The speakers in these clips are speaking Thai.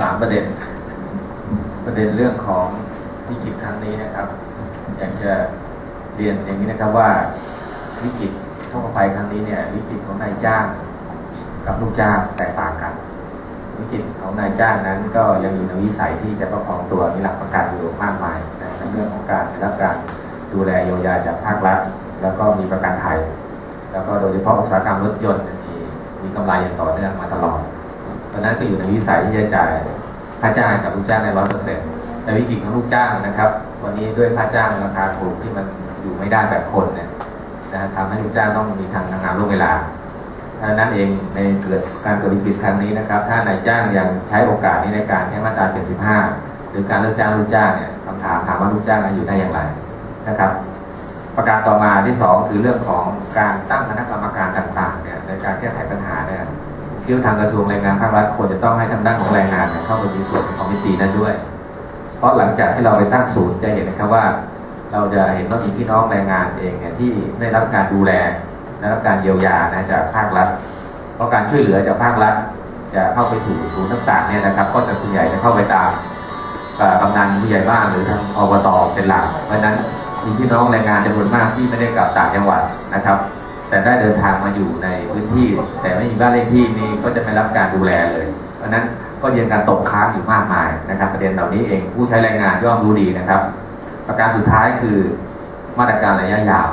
สามประเด็น ประเด็นเรื่องของวิกฤตครั้งนี้นะครับ อยากจะเรียนอย่างนี้นะครับว่าวิกฤตท่องไปครั้งนี้เนี่ยวิกฤตของนายจ้าง กับลูกจ้างแตกต่างกัน วิกฤตของนายจ้างนั้นก็ยังอยู่ในวิสัยที่จะประคองตัวมีหลักประกันอยู่มากมายนะในเรื่องของการได้รับการดูแลเยียวยาจากภาครัฐแล้วก็มีประกันภัย แล้วก็โดยเฉพาะอุตสาหกรรมรถยนต์มีมีกำไรอย่างต่อเนื่องมาตลอด เพราะฉะนั้นก็อยู่ในวิสัยที่จะจ่ายค่าจ้างกับลูกจ้างในร้อยเปอร์เซ็นต์แต่วิกฤตของลูกจ้างนะครับ วันนี้ด้วยค่าจ้างราคาถูกที่มันอยู่ไม่ได้แบบคนเนี่ยนะทำให้ลูกจ้างต้องมีทางทำงานล่วงเวลาดังนั้นเองในเกิดการเกิดวิกฤตครั้งนี้นะครับ ถ้านายจ้างยังใช้โอกาสนี้ในการใช้มาตรา 75 หรือการเลิกจ้างลูกจ้างเนี่ยคำถามถามว่าลูกจ้างนั้นอยู่ได้อย่างไรนะครับ ประการต่อมาที่ 2 คือเรื่องของการตั้งคณะกรรมการต่างๆเนี่ยในการแก้ไขปัญหาเนี่ย ที่ทางกระทรวงแรงงานภาครัฐควรจะต้องให้ทางด้านของแรงงานเข้าไปมีส่วนในคอมมิตี้นั้นด้วย เพราะหลังจากที่เราไปตั้งศูนย์จะเห็นนะครับว่า เราจะเห็นว่ามีพี่น้องแรงงานเองเนี่ยที่ได้รับการดูแลได้รับการเยียวยานะจากภาครัฐ เพราะการช่วยเหลือจากภาครัฐ จะเข้าไปสู่ศูนย์ต่างๆเนี่ยนะครับ ก็จะส่วนใหญ่จะเข้าไปตามกำนันผู้ใหญ่บ้านหรือทางอบตเป็นหลัก เพราะฉะนั้นมีพี่น้องแรงงานจำนวนมากที่ไม่ได้กลับต่างจังหวัดนะครับ แต่ได้เดินทางมาอยู่ในพื้นที่ แต่ไม่มีบ้านเลขที่นี้ก็จะไม่รับการดูแลเลย เพราะนั้นก็ยังการตกค้างอยู่มากมายนะครับ ประเด็นเหล่านี้เองผู้ใช้แรงงานย่อมรู้ดีนะครับ ประการสุดท้ายคือมาตรการระยะยาว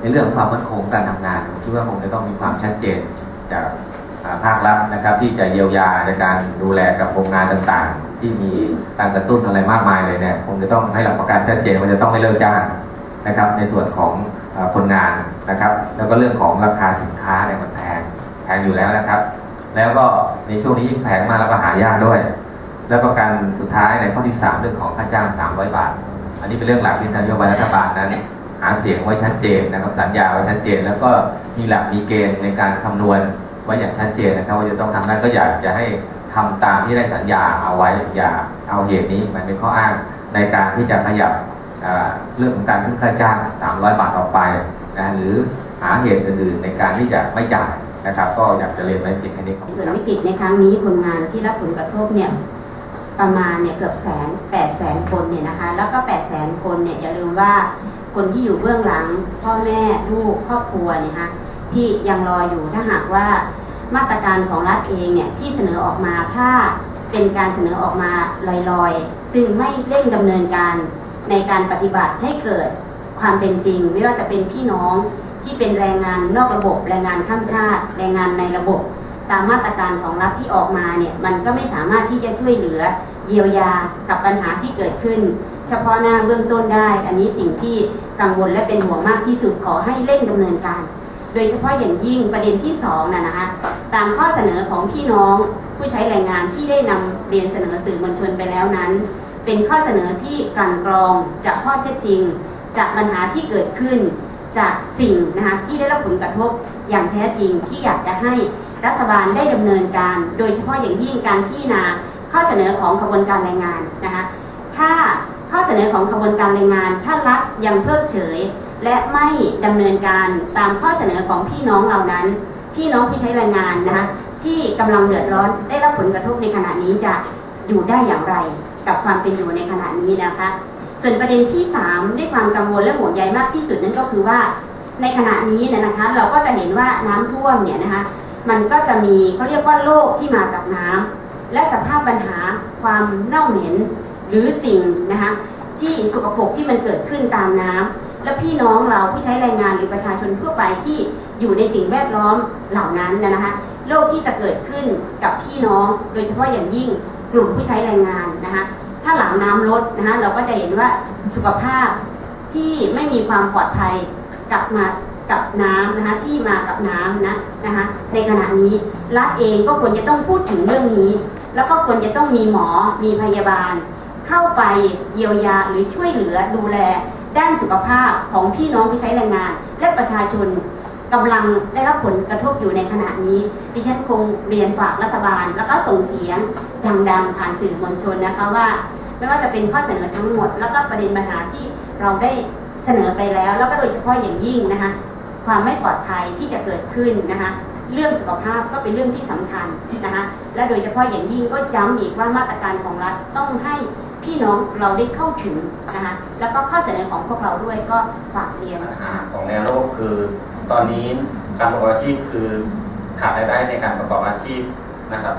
ในเรื่องของความมั่นคงการทำงานผมคิดว่าคงจะต้องมีความชัดเจนจากภาครัฐนะครับ ที่จะเยียวยาในการดูแลกับโรงงานต่างๆ ที่มีการกระตุ้นอะไรมากมายเลยเนี่ยคงจะต้องให้หลักประกันชัดเจนว่าจะต้องไม่เลิกจ้างนะครับ ในส่วนของคนงาน นะครับ แล้วก็เรื่องของราคาสินค้าเนี่ยมันแพงแพงอยู่แล้วนะครับ แล้วก็ในช่วงนี้ยิ่งแพงมากแล้วก็หายากด้วย แล้วก็การสุดท้ายในข้อที่3เรื่องของค่าจ้าง 300 บาท อันนี้เป็นเรื่องหลักที่ทางนโยบายรัฐบาลนั้น หาเสียงไว้ชัดเจนนะครับสัญญาไว้ชัดเจน แล้วก็มีหลักมีเกณฑ์ในการคำนวณไว้อย่างชัดเจนนะครับว่าจะต้องทำนั้นก็อยากจะให้ทำตามที่ได้สัญญาเอาไว้อย่าเอาเหตุนี้มันเป็นข้ออ้างในการที่จะขยับเรื่องของการขึ้นค่าจ้าง 300 บาทออกไป นะหรือหาเหตุอื่นๆในการที่จะไม่จ่ายนะครับ ก็อยากจะเรียนไว้เพียงแค่นี้ครับส่วนวิกฤตในครั้งนี้คนงานที่รับผลกระทบเนี่ยประมาณเนี่ยเกือบแสนแปดแสนคนเนี่ยนะคะ แล้วก็แปดแสนคนเนี่ยอย่าลืมว่าคนที่อยู่เบื้องหลัง พ่อแม่ลูกครอบครัวเนี่ยนะคะที่ยังรออยู่ถ้าหากว่ามาตรการของรัฐเองเนี่ยที่เสนอออกมาถ้าเป็นการเสนอออกมาลอยๆ ซึ่งไม่เร่งดำเนินการในการปฏิบัติให้เกิด ความเป็นจริง ไม่ว่าจะเป็นพี่น้องที่เป็นแรงงานนอกระบบ แรงงานข้ามชาติ แรงงานในระบบ ตามมาตรการของรัฐที่ออกมาเนี่ยมันก็ไม่สามารถที่จะช่วยเหลือเยียวยากับปัญหาที่เกิดขึ้น เฉพาะหน้าเบื้องต้นได้ อันนี้สิ่งที่กังวลและเป็นห่วงมากที่สุดขอให้เร่งดำเนินการ โดยเฉพาะอย่างยิ่งประเด็นที่สองนะนะคะตามข้อเสนอของพี่น้องผู้ใช้แรงงานที่ได้นำเรียนเสนอสื่อมวลชนไปแล้วนั้น เป็นข้อเสนอที่กลั่นกรองจากข้อเท็จจริง จากปัญหาที่เกิดขึ้นจากสิ่งนะคะที่ได้รับผลกระทบอย่างแท้จริงที่อยากจะให้รัฐบาลได้ดำเนินการ โดยเฉพาะอย่างยิ่งการพิจารณาข้อเสนอของขบวนการแรงงานนะคะถ้าข้อเสนอของขบวนการแรงงาน ถ้ารัฐยังเพิกเฉย และไม่ดำเนินการตามข้อเสนอของพี่น้องเหล่านั้น พี่น้องที่ใช้แรงงานนะคะที่กำลังเดือดร้อนได้รับผลกระทบในขณะนี้จะอยู่ได้อย่างไร กับความเป็นอยู่ในขณะนี้นะคะ ส่วนประเด็นที่ 3 ด้วยความกังวลและห่วงใยมากที่สุดนั่นก็คือว่า ในขณะนี้เนี่ยนะคะ เราก็จะเห็นว่าน้ำท่วมเนี่ยนะคะ มันก็จะมีเขาเรียกว่าโรคที่มากับน้ำและสภาพปัญหาความเน่าเหม็นหรือสิ่งนะคะที่สกปรกที่มันเกิดขึ้นตามน้ำและพี่น้องเราผู้ใช้แรงงานหรือประชาชนทั่วไปที่อยู่ในสิ่งแวดล้อมเหล่านั้นนะคะโรคที่จะเกิดขึ้นกับพี่น้อง โดยเฉพาะอย่างยิ่งกลุ่มผู้ใช้แรงงานนะคะ ถ้าหลังน้ำลดนะคะเราก็จะเห็นว่าสุขภาพที่ไม่มีความปลอดภัยกลับมากับน้ำนะคะที่มากับน้ำนะนะคะในขณะนี้รัฐเองก็ควรจะต้องพูดถึงเรื่องนี้ แล้วก็ควรจะต้องมีหมอมีพยาบาล เข้าไปเยียวยาหรือช่วยเหลือดูแลด้านสุขภาพของพี่น้องที่ใช้แรงงาน และประชาชน กำลังได้รับผลกระทบอยู่ในขณะนี้ ดิฉันคงเรียนฝากรัฐบาล แล้วก็ส่งเสียงดังๆผ่านสื่อมวลชนนะคะว่า ไม่ว่าจะเป็นข้อเสนอทั้งหมด แล้วก็ประเด็นปัญหาที่เราได้เสนอไปแล้ว แล้วก็โดยเฉพาะอย่างยิ่งนะคะความไม่ปลอดภัยที่จะเกิดขึ้นนะคะเรื่องสุขภาพก็เป็นเรื่องที่สำคัญนะคะและโดยเฉพาะอย่างยิ่งก็ย้ำอีกว่ามาตรการของรัฐต้องให้พี่น้องเราได้เข้าถึงนะคะแล้วก็ข้อเสนอของพวกเราด้วยก็ฝากเรียนปัญหาของแนวโลกคือ ตอนนี้การประกอบอาชีพคือขาดรายได้ในการประกอบอาชีพนะครับ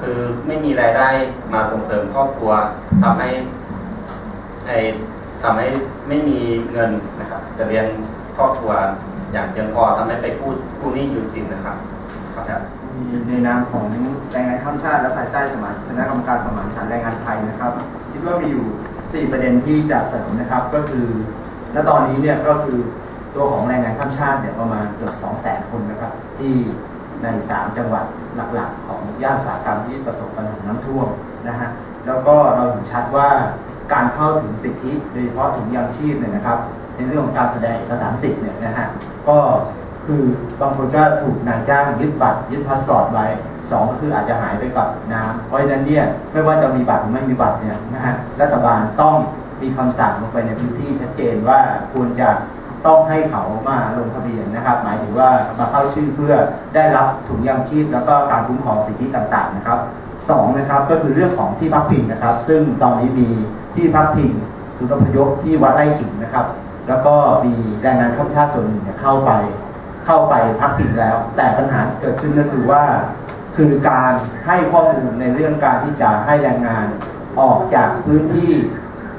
คือไม่มีรายได้มาส่งเสริมครอบครัวทำให้ไอทำให้ไม่มีเงินนะครับจะเรียนครอบครัวอย่างเพียงพอทำให้ไปกู้กู้หนี้ยืมสินนะครับครับในนามของแรงงานข้ามชาติและภายใต้สมาคณะกรรมการสมานฉันแรงงานไทยนะครับ คิดว่ามีอยู่ 4 ประเด็นที่จะเสริมนะครับก็คือณตอนนี้เนี่ยก็คือ ตัวของแรงงานข้ามชาติเนี่ยประมาณเกือบ2 0 0 0 0คนนะครับ ที่ใน 3 จังหวัดหลักๆ ของย่านอุตสาหกรรมที่ประสบปัญหาน้ำท่วมนะฮะแล้วก็เราเห็นชัดว่าการเข้าถึงสิทธิโดยเฉพาะถุงยางชีพเนี่ยนะครับ ในเรื่องของการแสดงเอกสารสิทธิ์เนี่ยนะฮะก็คือบางคนก็ถูกนายจ้างยึดบัตรยึดพาสปอร์ตไว้สองก็คืออาจจะหายไปกับน้ำเพราะฉะนั้นเนี่ยไม่ว่าจะมีบัตรหรือไม่มีบัตรเนี่ยนะฮะรัฐบาลต้องมีคำสั่งลงไปในพื้นที่ชัดเจนว่าควรจะ ต้องให้เขามาลงทะเบียนนะครับ หมายถึงว่ามาเข้าชื่อเพื่อได้รับถุงยางชีพ แล้วก็การคุ้มครองสิทธิต่างๆนะครับสองนะครับก็คือเรื่องของที่พักพิงนะครับ ซึ่งตอนนี้มีที่พักพิงศูนย์อพยพที่วัดไร่ขิงนะครับ แล้วก็มีแรงงานข้ามชาติส่วนหนึ่งเข้าไปเข้าไปพักพิงแล้ว แต่ปัญหาเกิดขึ้นก็คือว่า คือการให้ข้อมูลในเรื่องการที่จะให้แรงงานออกจากพื้นที่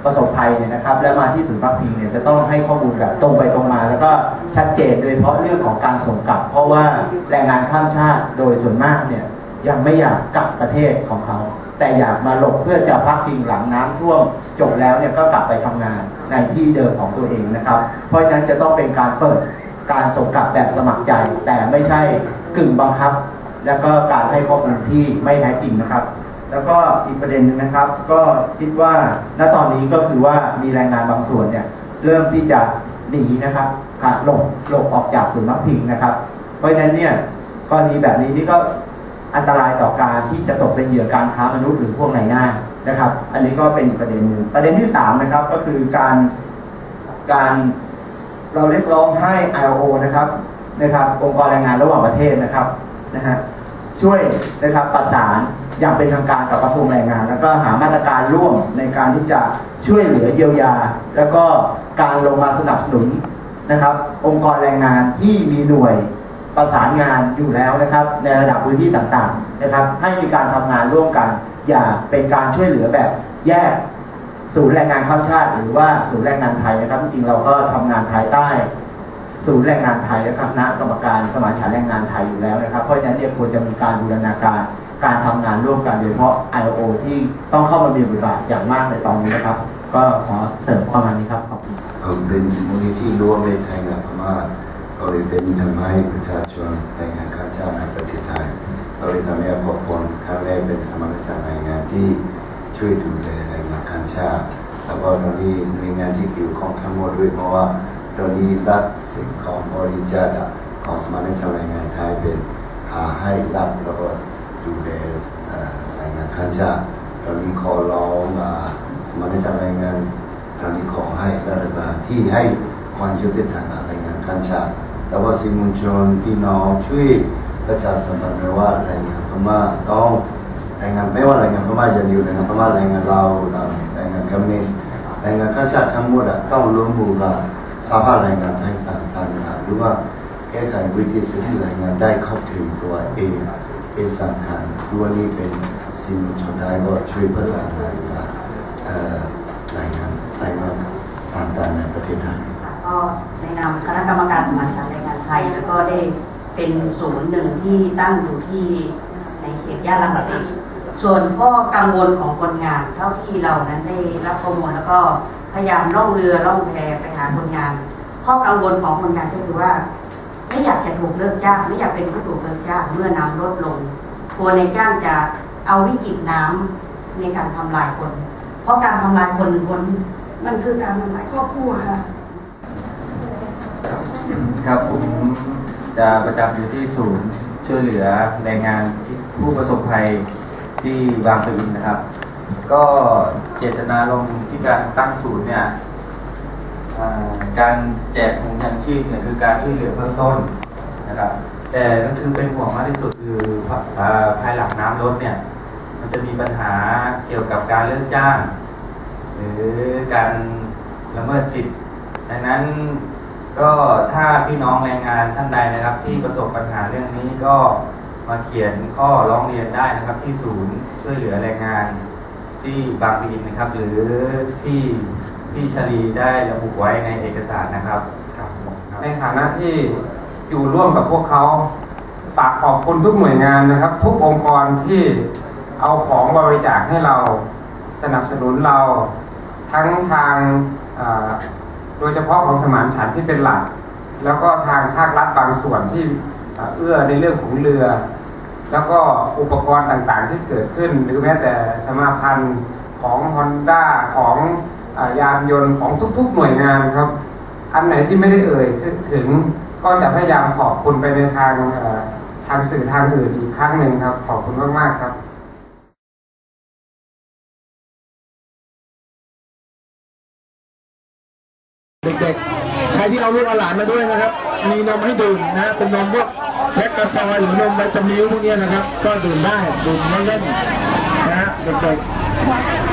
ประสบภัยเนี่ยนะครับ แล้วมาที่ศูนย์พักพิงเนี่ยจะต้องให้ข้อมูลแบบตรงไปตรงมา แล้วก็ชัดเจนโดยเฉพาะเรื่องของการส่งกลับ เพราะว่าแรงงานข้ามชาติโดยส่วนมากเนี่ยยังไม่อยากกลับประเทศของเขา แต่อยากมาหลบเพื่อจะพักพิงหลังน้ำท่วมจบแล้วเนี่ยก็กลับไปทำงานในที่เดิมของตัวเองนะครับ เพราะฉะนั้นจะต้องเป็นการเปิดการส่งกลับแบบสมัครใจ แต่ไม่ใช่กึ่งบังคับ แล้วก็การให้ข้อมูลที่ไม่แท้จริงนะครับ แล้วก็อีกประเด็นหนึงนะครับ ก็คิดว่าณตอนนี้ก็คือว่ามีแรงงานบางส่วนเนี่ยเริ่มที่จะหนีนะครับหลบหลบออกจากศูนย์พักพิงนะครับ เพราะฉะนั้นเนี่ยกรณีแบบนี้นี่ก็อันตรายต่อการที่จะตกเป็นเหยื่อการค้ามนุษย์หรือพวกนายหน้านะครับ อันนี้ก็เป็นประเด็นหนึ่งประเด็นที่สามนะครับก็คือการการเราเรียกร้องให้ ILO นะครับนะครับ องค์กรแรงงานระหว่างประเทศนะครับนะฮะช่วยนะครับประสาน อย่างเป็นทางการกับกระทรวงแรงงาน แล้วก็หามาตรการร่วมในการที่จะช่วยเหลือเยียวยา แล้วก็การลงมาสนับสนุนนะครับ องค์กรแรงงานที่มีหน่วยประสานงานอยู่แล้วนะครับ ในระดับพื้นที่ต่างๆนะครับ ให้มีการทำงานร่วมกัน อย่าเป็นการช่วยเหลือแบบแยกศูนย์แรงงานข้ามชาติ หรือว่าศูนย์แรงงานไทยนะครับ จริงๆเราก็ทำงานภายใต้ศูนย์แรงงานไทยและคณะกรรมการสมานฉันแรงงานไทยอยู่แล้วนะครับ เพราะฉะนั้นเนี่ยควรจะมีการบูรณาการ การทำงานร่วมกันโดยเฉพาะ IO ที่ต้องเข้ามามีบทบาทอย่างมากในตอนนี้นะครับ ก็ขอเสริมประมาณนี้ครับขอบคุณ ผมเป็นมูลนิธิร่วมในไทยกับพม่าเราเลยเป็นทำให้ประชาชนแรงงานข้ามชาติในประเทศไทยเราเลยทำให้พวกคนครั้งแรกเป็นสมาชิกแรงงานที่ช่วยดูแลแรงงานข้ามชาติแล้วก็ตอนนี้หน่วยงานที่เกี่ยวข้องทั้งหมดด้วยเพราะว่าตอนนี้รัฐสิ่งของบริจาคของสมาชิกแรงงานไทยเป็นหาให้รัฐแล้วก็ ดูแลแรงงานข้ามชาติตอนนี้ขอร้องอ่าสมาชิกแรงงานตอนนี้ขอให้รัฐบาลที่ให้ความยุติธรรมแรงงานข้ามชาติแต่ว่าสื่อมวลชนพี่น้องช่วยประชาสัมพันธ์ว่าแรงงานพม่าต้องแรงงานไม่ว่าแรงงานพม่าจะอยู่แรงงานพม่าแรงงานเราแรงงานเขมรแรงงานข้ามชาติทั้งหมดต้องร่วมมือกับสภาพแรงงานไทยต่างๆหรือว่าแก้ไขวิกฤตสิทธิแรงงานได้เข้าถึงตัวเอง เป็นสำคัญด้วยนี้เป็นสิ่งมวลชนไทยก็ช่วยประสานงานกับเอ่รายงานรายงานต่างๆในประเทศไทยก็ในนามคณะกรรมการสมานฉันท์แรงงานไทย แล้วก็ได้เป็นศูนย์หนึ่งที่ตั้งอยู่ที่ในเขตย่านรังสิตส่วนข้อกังวลของคนงานเท่าที่เรานั้นได้รับข้อมูลแล้วก็พยายามล่องเรือล่องแพไปหาคนงาน ข้อกังวลของคนงานก็คือว่า ไม่อยากจะถูกเลิกจ้าง ไม่อยากเป็นผู้ถูกเลิกจ้างเมื่อน้ำลดลงกลัวในจ้างจะเอาวิกฤตน้ำในการทำลายคน เพราะการทำลายคนหนึ่งคน มันคือการทำลายครอบครัวค่ะครับผมจะประจำอยู่ที่ศูนย์ช่วยเหลือแรงงานผู้ประสบภัยที่บางปะอินนะครับ ก็เจตนาลงที่การตั้งศูนย์เนี่ย การแจกถุงยางชีพเนี่ยคือการช่วยเหลือเบื้องต้นนะครับแต่ก็คือเป็นห่วงมากที่สุดคือภายหลังน้ำลดเนี่ยมันจะมีปัญหาเกี่ยวกับการเลิกจ้าง หรือการละเมิดสิทธิ์ดังนั้นก็ถ้าพี่น้องแรงงานท่านใดนะครับ ที่ประสบปัญหาเรื่องนี้ก็มาเขียนข้อร้องเรียนได้นะครับ ที่ศูนย์ช่วยเหลือแรงงานที่บางปะอินนะครับ หรือที่ ที่ชลีได้ระบุไว้ในเอกสารนะครับครับผมครับในฐานะที่อยู่ร่วมกับพวกเขาฝากขอบคุณทุกหน่วยงานนะครับ ทุกองค์กรที่เอาของบริจาคให้เราสนับสนุนเราทั้งทางเอ่อโดยเฉพาะของสมานฉันท์ที่เป็นหลัก แล้วก็ทางภาครัฐบางส่วนที่เอ่อเอื้อในเรื่องของเรือ แล้วก็อุปกรณ์ต่างๆที่เกิดขึ้น หรือแม้แต่สมาพันธ์ของ Honda ของเออ ยานยนต์ของทุกๆหน่วยงานครับ อันไหนที่ไม่ได้เอ่ยถึงก็จะพยายามขอบคุณไปในทางทางสื่อทางอื่นอีกครั้งหนึ่งครับ ขอบคุณมากๆครับเด็กๆ ใครที่เอาลูกเอาหลานมาด้วยนะครับ มีนมให้ดื่มนะ เป็นนมพวกแลคตาซอยหรือนมไวตามิลพวกนี้นะครับ ก็ดื่มได้ ดื่มเล่นๆนะฮะเด็กๆ